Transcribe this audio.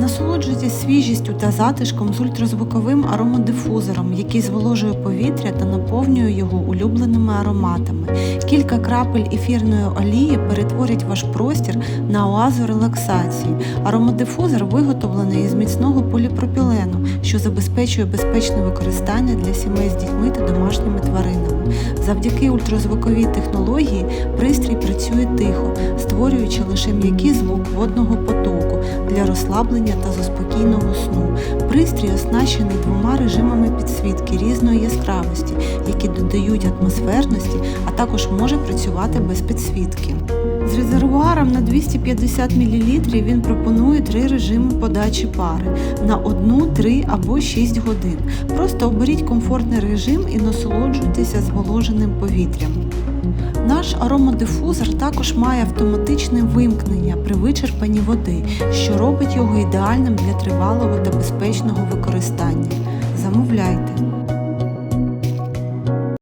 Насолоджуйтесь свіжістю та затишком з ультразвуковим аромодифузором, який зволожує повітря та наповнює його улюбленими ароматами. Кілька крапель ефірної олії перетворять ваш простір на оазу релаксації. Аромодифузор виготовлений із міцного поліпропілену, що забезпечує безпечне використання для сімей з дітьми та домашніми тваринами. Завдяки ультразвуковій технології пристрій працює тихо, створюючи лише м'який звук водного потоку розслаблення та заспокійного сну. Пристрій оснащений двома режимами підсвітки різної яскравості, які додають атмосферності, а також може працювати без підсвітки. З резервуаром на 250 мл він пропонує три режими подачі пари на 1, 3 або 6 годин. Просто оберіть комфортний режим і насолоджуйтеся зволоженим повітрям. Наш аромодифузор також має автоматичне вимкнення при вичерпанні води, що робить його ідеальним для тривалого та безпечного використання. Замовляйте!